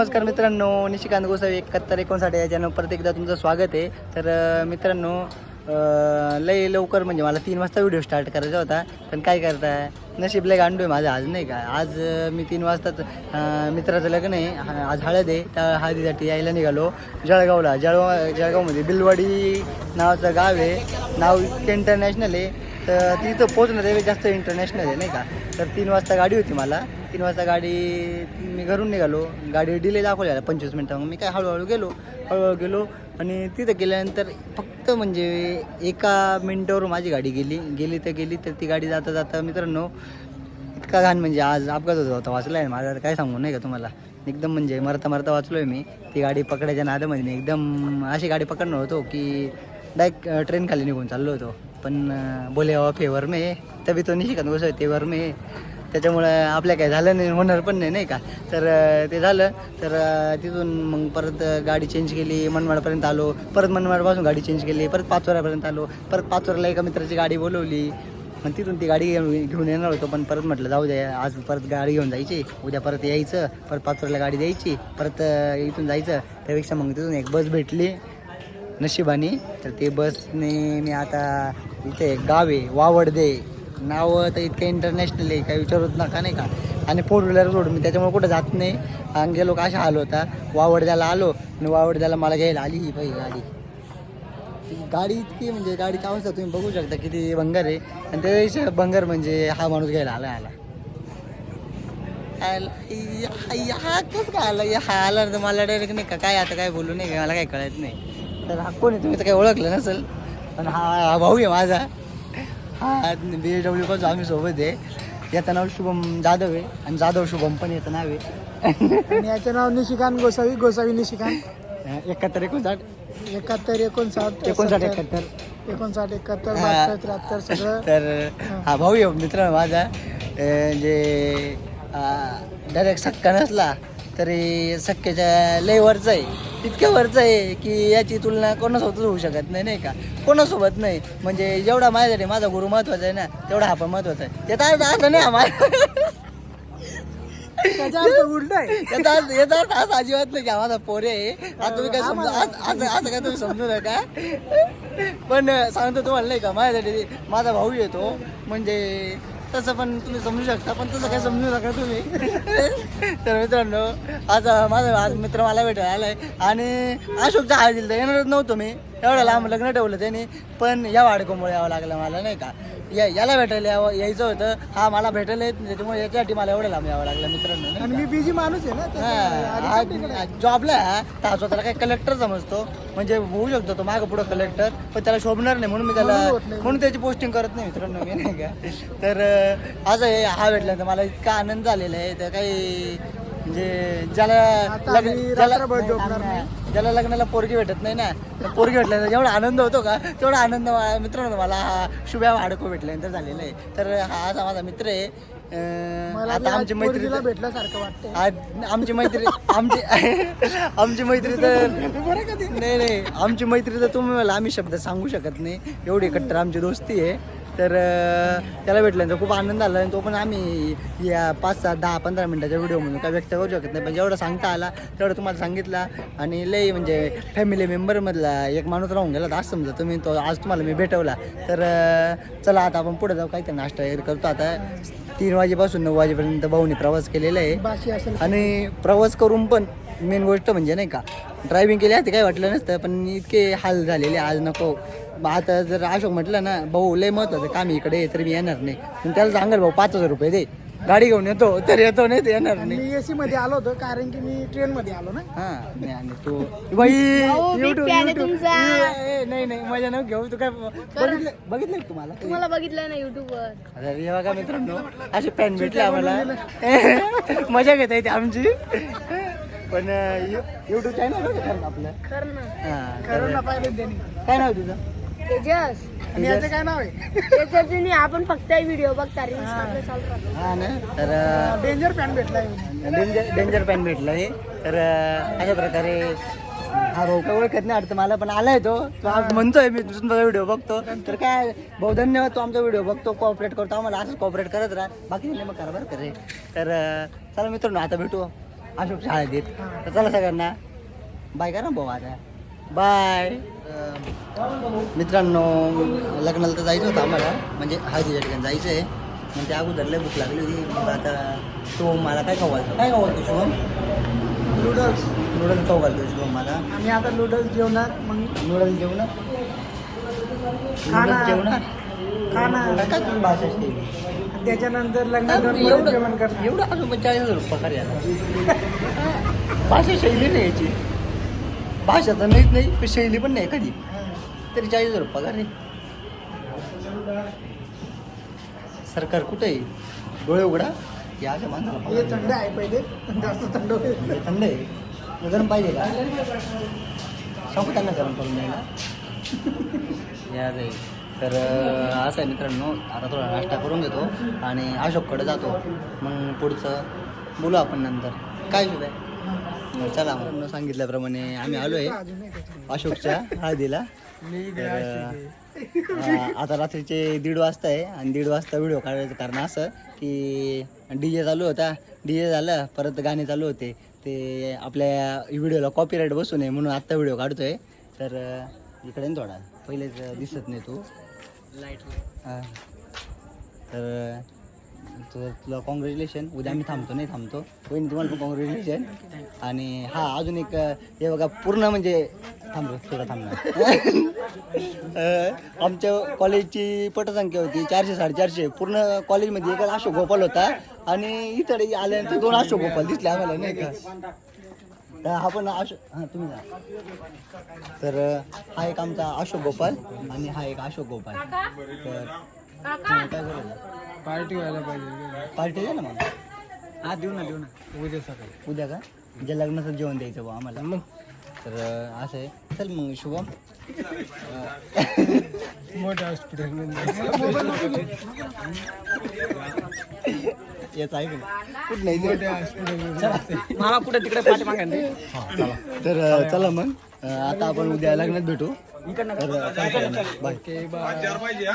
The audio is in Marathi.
नमस्कार मित्रांनो निशिकांत गोसावी एकाहत्तर एकोणसाठ या चॅनल परत एकदा तुमचं स्वागत आहे. तर मित्रांनो लई लय लवकर म्हणजे मला तीन वाजता व्हिडिओ स्टार्ट करायचा होता. पण काय करताय? नशीब लय गांडू आहे माझं आज नाही का? आज मी तीन वाजताच मित्राचं लग्न आहे. आज हळद आहे. त्या हळदीसाठी यायला निघालो. जळगावला. जळगाव जळगावमध्ये बिलवाडी नावाचं गाव आहे. नाव इतकं इंटरनॅशनल आहे. तर तिथं पोहोचणं ते जास्त इंटरनॅशनल आहे नाही का? तर तीन वाजता गाडी होती मला. तीन वाजता गाडी मी घरून निघालो. गाडी डिले दाखवलेला पंचवीस मिनटं. मग मी काय हळूहळू गेलो. हळूहळू गेलो आणि तिथं गेल्यानंतर फक्त म्हणजे एका मिनटावर माझी गाडी गेली. गेली तर गेली तर ती गाडी जाता जाता मित्रांनो इतका घाण म्हणजे आज अपघात होता होता वाचला आहे माझा काय सांगू नाही का तुम्हाला? एकदम म्हणजे मरता मरता वाचलो आहे मी. ती गाडी पकडायच्या नादामध्ये मी एकदम अशी गाडी पकडणार होतो की डायरेक्ट ट्रेन खाली निघून चाललो होतो. पण बोले बाबा फेवर मे तभी तो निशिकांत गोष्ट तेवर मे त्याच्यामुळं आपल्या काय झालं नाही होणार पण नाही नाही का? तर ते झालं. तर तिथून मग परत गाडी चेंज केली. मनमाडपर्यंत आलो. परत मनमाडपासून गाडी चेंज केली. परत पाचोऱ्यापर्यंत आलो. परत पाचोऱ्याला एका मित्राची गाडी बोलवली. मग तिथून ती गाडी घेऊन येणार होतो. पण परत म्हटलं जाऊ द्या आज परत गाडी घेऊन जायची. उद्या परत यायचं. परत पाचोऱ्याला गाडी द्यायची. परत इथून जायचं. त्यापेक्षा मग तिथून एक बस भेटली नशिबानी. तर ते बसने मी आता इथे एक गाव आहे वावडदे. नाव तर इतकं इंटरनॅशनल आहे काही विचारूच नका नाही का? आणि फोर व्हीलर रोड मी त्याच्यामुळे कुठं जात नाही. आणि गेलो का आलो होता. वावडद्याला आलो आणि वावडद्याला मला घ्यायला आली ही पहिली गाडी. गाडी इतकी म्हणजे गाडीची अवस्था तुम्ही बघू शकता किती भंगर आहे. आणि त्याच्या बंगर म्हणजे हा माणूस घ्यायला आला आला. आला- या- हा कसं काय आला? या- हा आला तर मला डायरेक्ट नाही का काय आता काय बोलू नाही मला काय कळत नाही. तर हा कोणी तुम्ही तर काही ओळखलं नसेल पण हा हा भाऊ आहे माझा. हा बी डब्ल्यू पासून आम्ही सोबत आहे. याचं नाव शुभम जाधव आहे आणि जाधव शुभम पण याचं नाव आहे. आणि याचं नाव निशिकांत गोसावी गोसावी निशिकांत. एकाहत्तर एकोणसाठ. एकाहत्तर एकोणसाठ एकोणसाठ एकाहत्तर. एकोणसाठ एकाहत्तर. बहात्तर त्र्याहत्तर सगळं. तर हा. भाऊ आहे मित्र माझा. अं, जे डायरेक्ट सक्का नसला तरी सक्क्याच्या लय वरचा आहे. इतक्या वरचा आहे की याची तुलना कोणासोबतच होऊ शकत नाही नाही का? कोणासोबत नाही. म्हणजे जेवढा माझ्यासाठी माझा गुरु महत्त्वाचा आहे ना तेवढा हा पण महत्त्वाचा आहे. त्याचा अर्थ असा नाही आहे. याचा अर्थ याचा अर्थ असा अजिबात नाही की हा माझा पोरे आहे. आता तुम्ही काय समजू आज आज असं काय तुम्ही समजू नका. पण सांगतो तुम्हाला नाही का माझ्यासाठी माझा भाऊ येतो. म्हणजे तसं पण तुम्ही समजू शकता पण तसं काय समजू नका तुम्ही. तर मित्रांनो आज माझा आज मित्र मला भेटायला आलाय. आणि अशोकचा हार दिला येणारच नव्हतो मी. एवढं लांब लग्न ठेवलं त्याने पण या वाडकोमुळे यावं लागलं मला नाही का? या याला भेटायला यावं यायचं होतं. हा मला भेटायला येत नाही त्याच्यामुळे याच्यासाठी मला एवढं लांब यावं लागलं मित्रांनो आणि मी बिझी माणूस आहे ना आधीच जॉबला हा. स्वतःला काय कलेक्टर समजतो. म्हणजे होऊ शकतो तो मागं पुढं कलेक्टर पण त्याला शोभणार नाही म्हणून मी त्याला म्हणून त्याची पोस्टिंग करत नाही मित्रांनो मी नाही का? तर अं, आज हे हा भेटला तर मला इतका आनंद झालेला आहे तर काही म्हणजे ज्याला आता लग्न आम्ही ज्याला रात्रभर नाही, झोपणार नाही, ज्याला लग्नाला पोरगी भेटत नाही ना तर पोरगी भेटल्यानंतर जेवढा आनंद होतो का? तेवढा आनंद मा- मित्रांनो मला हा शुभ्या हाडको भेटल्यानंतर झालेला आहे. तर हा असा माझा मित्र आहे. अं, मला आता आमची मैत्री भेटल्यासारखं वाटतं आज आमची मैत्री आमची आमची मैत्री तर नाही नाही. आमची मैत्री तर तुम्ही मला आम्ही शब्द सांगू शकत नाही. एवढी कट्टर आमची दोस्ती आहे. तर त्याला भेटल्यानंतर खूप आनंद आला आणि तो पण आम्ही या पाच सात दहा पंधरा मिनटाच्या व्हिडिओमधून काय व्यक्त करू शकत नाही. पण जेवढा सांगता आला तेवढं तुम्हाला सांगितला आणि लई म्हणजे फॅमिली मेंबरमधला एक माणूस राहून गेला. तर असं समजा तुम्ही तो आज तुम्हाला मी भेटवला. तर चला आता आपण पुढे जाऊ. काहीतरी नाश्ता वगैरे करतो. आता तीन वाजेपासून नऊ वाजेपर्यंत भाऊनी प्रवास केलेला आहे. आणि प्रवास करून पण मेन गोष्ट म्हणजे नाही का ड्रायव्हिंग केली असते काही वाटलं नसतं. पण इतके हाल झालेले आज नको. आता जर अशोक म्हटलं ना भाऊ लय महत्वाचं काम इकडे आहे, तर मी येणार नाही. पण त्याला सांगाल भाऊ पाच हजार रुपये दे गाडी घेऊन येतो तर येतो नाही तर येणार नाही. मी एसी मध्ये आलो होतो कारण की मी ट्रेन मध्ये आलो ना. हा नाही आणि तू बाई भाऊ, big YouTube, fan आहे YouTube. तुमचा. ए, ए, नाही नाही मजा नको घेऊ तू काय बघितलं बघितलं का तुम्हाला? तुम्हाला बघितलं ना युट्यूब वर. अरे हे बघा मित्रांनो असे पॅन भेटले आम्हाला. मजा घेता येते आमची. पण युट्यूब चॅनल आपलं? खर ना. हा, ना पाहिलं त्यांनी. काय नाव तुझं? तेजस. आणि याचं काय नाव आहे? त्याच्याने आपण फक्त व्हिडिओ बघता रील्स आपलं चालू राहतो. हा ना तर डेंजर पॅन भेटलाय. डेंजर डेंजर पॅन भेटलं हे तर अं, अशा प्रकारे हा भाऊ काय ओळखत नाही वाटतं मला पण आलाय तो. तो आज म्हणतोय मी तुझा व्हिडिओ बघतो. तर काय भाऊ धन्यवाद तो आमचा व्हिडिओ बघतो कॉपरेट करतो. आम्हाला असंच कॉपरेट करत राहा. बाकी नाही मग करा बरं करे. तर अं, चला मित्रांनो आता भेटू. अशोक शाळेत येत. तर चला सगळ्यांना. बाय करा भाऊ आता. बाय. मित्रांनो लग्नाला तर जायचं होतं आम्हाला. म्हणजे हळदीच्या ठिकाणी जायचं आहे मग त्या अगोदर लय भूक लागली होती. मग आता तो मला काय खाऊ घालतो? काय खाऊ शुभम नूडल्स नूडल्स खाऊ घालतो शुभम मला. आणि आता नूडल्स जेवणार मग नूडल्स जेवणार? खाना. नूडल्स जेवणार? खाना काय तुम्ही भाषा केली त्याच्यानंतर लग्नानंतर जेवण एवढं करणार. एवढं अजून चाळीस हजार रुपये भाषा शैली नाही याची. भाषा तर नाहीच नाही पण शैली पण नाही कधी. तरी चाळीस हजार पगार आहे. सरकार कुठे आहे डोळे उघडा. या अशा माणसाला हे पगार थंड आहे पहिले. जास्त थंड होईल. थंड आहे. गरम पाहिजे का? सांगू त्यांना गरम करून द्यायला. या जाईल तर अं, असं आहे मित्रांनो आता थोडा नाश्ता करून घेतो आणि अशोककडे जातो. मग पुढचं बोलू आपण नंतर. काय आहे? चला मग सांगितल्याप्रमाणे आम्ही आलो आहे. अशोकच्या हळदीला. तर, आता रात्रीचे दीड वाजता आहे आणि दीड वाजता व्हिडिओ काढायचं कारण असं की डी जे चालू होता. डी जे झालं परत गाणे चालू होते. ते आपल्या व्हिडिओला कॉपीराईट बसू नये म्हणून आत्ता व्हिडिओ काढतोय. तर अं, इकडे ना थोडा. पहिलेच दिसत नाही तू. हां तर तर तुला कॉंग्रॅच्युलेशन उद्या आम्ही थांबतो नाही थांबतो. वहिनी तुम्हाला पण कॉंग्रॅच्युलेशन आणि हा अजून एक हे बघा पूर्ण म्हणजे थांबलो थोडा थांबणार. आमच्या कॉलेजची पटसंख्या होती चारशे साडेचारशे. पूर्ण कॉलेजमध्ये एक अशोक गोपाल होता. आणि इथं आल्यानंतर दोन अशोक गोपाल दिसले आम्हाला नाही का? हा पण अशोक हां तुम्ही जा. तर हा एक आमचा अशोक गोपाल आणि हा एक अशोक गोपाल. तर काय करायचं पार्टी व्हायला पाहिजे. पार्टी द्या ना मग? हा देऊ ना देऊ ना. उद्या सकाळी. उद्या का? ज्या लग्नाचं जेवण द्यायचं बा आम्हाला. मग? तर असं आहे. चल मग शुभम. मोठ्या हॉस्पिटल याचं आहे का कुठं नाही ते? मोठ्या हॉस्पिटल मला कुठे तिकडे पाठी मागायला चला. तर चला मग. आता आपण उद्या लग्नात भेटू. तर बाय.